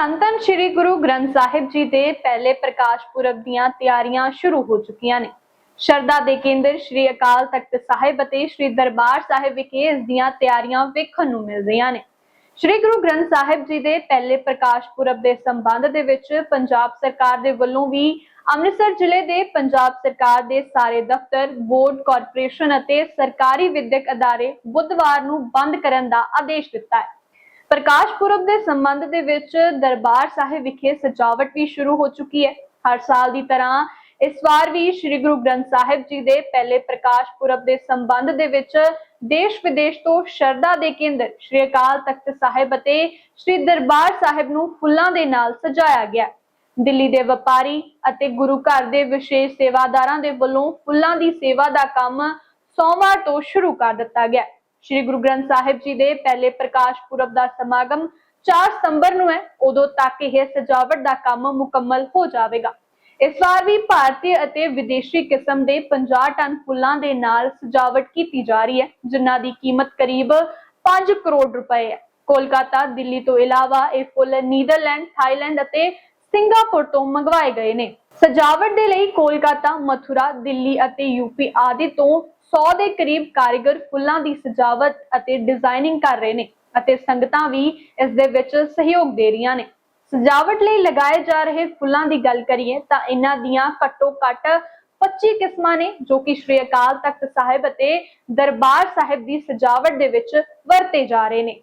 ਧੰਨ ਧੰਨ ਸ੍ਰੀ ਗੁਰੂ ਗ੍ਰੰਥ ਸਾਹਿਬ ਜੀ ਦੇ ਪਹਿਲੇ ਪ੍ਰਕਾਸ਼ ਪੁਰਬ ਦੀਆਂ ਤਿਆਰੀਆਂ ਸ਼ੁਰੂ ਹੋ ਚੁੱਕੀਆਂ ਨੇ। ਸ਼ਰਧਾ ਦੇ ਕੇਂਦਰ ਸ੍ਰੀ ਅਕਾਲ ਤਖਤ ਸਾਹਿਬ ਅਤੇ ਸ੍ਰੀ ਦਰਬਾਰ ਸਾਹਿਬ ਵਿਖੇ ਇਸ ਦੀਆਂ ਤਿਆਰੀਆਂ ਵੇਖਣ ਨੂੰ ਮਿਲ ਰਹੀਆਂ ਨੇ। ਸ੍ਰੀ ਗੁਰੂ ਗ੍ਰੰਥ ਸਾਹਿਬ ਜੀ ਦੇ ਪਹਿਲੇ ਪ੍ਰਕਾਸ਼ ਪੁਰਬ ਦੇ ਸੰਬੰਧ ਦੇ ਵਿੱਚ ਪੰਜਾਬ ਸਰਕਾਰ ਦੇ ਵੱਲੋਂ ਵੀ ਅੰਮ੍ਰਿਤਸਰ ਜ਼ਿਲ੍ਹੇ ਦੇ ਪੰਜਾਬ ਸਰਕਾਰ ਦੇ ਸਾਰੇ ਦਫ਼ਤਰ, ਬੋਰਡ, ਕਾਰਪੋਰੇਸ਼ਨ ਅਤੇ ਸਰਕਾਰੀ ਵਿਦਿਅਕ ਅਦਾਰੇ ਬੁੱਧਵਾਰ ਨੂੰ ਬੰਦ ਕਰਨ ਦਾ ਆਦੇਸ਼ ਦਿੱਤਾ ਹੈ। ਪ੍ਰਕਾਸ਼ ਪੁਰਬ ਦੇ ਸੰਬੰਧ ਦੇ ਵਿੱਚ ਦਰਬਾਰ ਸਾਹਿਬ ਵਿਖੇ ਸਜਾਵਟ ਵੀ ਸ਼ੁਰੂ ਹੋ ਚੁੱਕੀ ਹੈ। ਹਰ ਸਾਲ ਦੀ ਤਰ੍ਹਾਂ ਇਸ ਵਾਰ ਵੀ ਸ੍ਰੀ ਗੁਰੂ ਗ੍ਰੰਥ ਸਾਹਿਬ ਜੀ ਦੇ ਪਹਿਲੇ ਪ੍ਰਕਾਸ਼ ਪੁਰਬ ਦੇ ਸੰਬੰਧ ਦੇ ਵਿੱਚ ਦੇਸ਼ ਵਿਦੇਸ਼ ਤੋਂ ਸ਼ਰਧਾ ਦੇ ਕੇਂਦਰ ਸ੍ਰੀ ਅਕਾਲ ਤਖਤ ਸਾਹਿਬ ਅਤੇ ਸ੍ਰੀ ਦਰਬਾਰ ਸਾਹਿਬ ਨੂੰ ਫੁੱਲਾਂ ਦੇ ਨਾਲ ਸਜਾਇਆ ਗਿਆ। ਦਿੱਲੀ ਦੇ ਵਪਾਰੀ ਅਤੇ ਗੁਰੂ ਘਰ ਦੇ ਵਿਸ਼ੇਸ਼ ਸੇਵਾਦਾਰਾਂ ਦੇ ਵੱਲੋਂ ਫੁੱਲਾਂ ਦੀ ਸੇਵਾ ਦਾ ਕੰਮ ਸੋਮਵਾਰ ਤੋਂ ਸ਼ੁਰੂ ਕਰ ਦਿੱਤਾ ਗਿਆ। ਸ੍ਰੀ ਗੁਰੂ ਗ੍ਰੰਥ ਸਾਹਿਬ ਜੀ ਦੇ ਪਹਿਲੇ ਪ੍ਰਕਾਸ਼ ਪੁਰਬ ਦਾ ਸਮਾਗਮ 4 ਸਤੰਬਰ ਨੂੰ ਹੈ, ਉਦੋਂ ਤੱਕ ਇਹ ਸਜਾਵਟ ਦਾ ਕੰਮ ਮੁਕੰਮਲ ਹੋ ਜਾਵੇਗਾ। ਇਸ ਵਾਰ ਵੀ ਭਾਰਤੀ ਅਤੇ ਵਿਦੇਸ਼ੀ ਕਿਸਮ ਦੇ 50 ਟਨ ਫੁੱਲਾਂ ਦੇ ਨਾਲ ਸਜਾਵਟ ਕੀਤੀ ਜਾ ਰਹੀ ਹੈ, ਜਿਨ੍ਹਾਂ ਦੀ ਕੀਮਤ ਕਰੀਬ 5 ਕਰੋੜ ਰੁਪਏ ਹੈ। ਕੋਲਕਾਤਾ, ਦਿੱਲੀ ਤੋਂ ਇਲਾਵਾ ਇਹ ਫੁੱਲ ਨੀਦਰਲੈਂਡ, ਥਾਈਲੈਂਡ ਅਤੇ ਸਿੰਗਾਪੁਰ ਤੋਂ ਮੰਗਵਾਏ ਗਏ ਨੇ। ਸਜਾਵਟ ਦੇ ਲਈ ਕੋਲਕਾਤਾ, ਮਥੁਰਾ, ਦਿੱਲੀ ਅਤੇ ਯੂਪੀ ਆਦਿ ਤੋਂ 100 ਦੇ ਕਰੀਬ ਕਾਰੀਗਰ ਫੁੱਲਾਂ ਦੀ ਸਜਾਵਟ ਅਤੇ ਡਿਜ਼ਾਈਨਿੰਗ ਕਰ ਰਹੇ ਨੇ ਅਤੇ ਸੰਗਤਾਂ ਵੀ ਇਸ ਦੇ ਵਿੱਚ ਸਹਿਯੋਗ ਦੇ ਰਹੀਆਂ ਨੇ। ਸਜਾਵਟ ਲਈ ਲਗਾਏ ਜਾ ਰਹੇ ਫੁੱਲਾਂ ਦੀ ਗੱਲ ਕਰੀਏ ਤਾਂ ਇਹਨਾਂ ਦੀਆਂ ਘੱਟੋ ਘੱਟ 25 ਕਿਸਮਾਂ ਨੇ ਜੋ ਕਿ ਸ਼੍ਰੀ ਅਕਾਲ ਤਖਤ ਸਾਹਿਬ ਅਤੇ ਦਰਬਾਰ ਸਾਹਿਬ ਦੀ ਸਜਾਵਟ ਦੇ ਵਿੱਚ ਵਰਤੇ ਜਾ ਰਹੇ ਨੇ।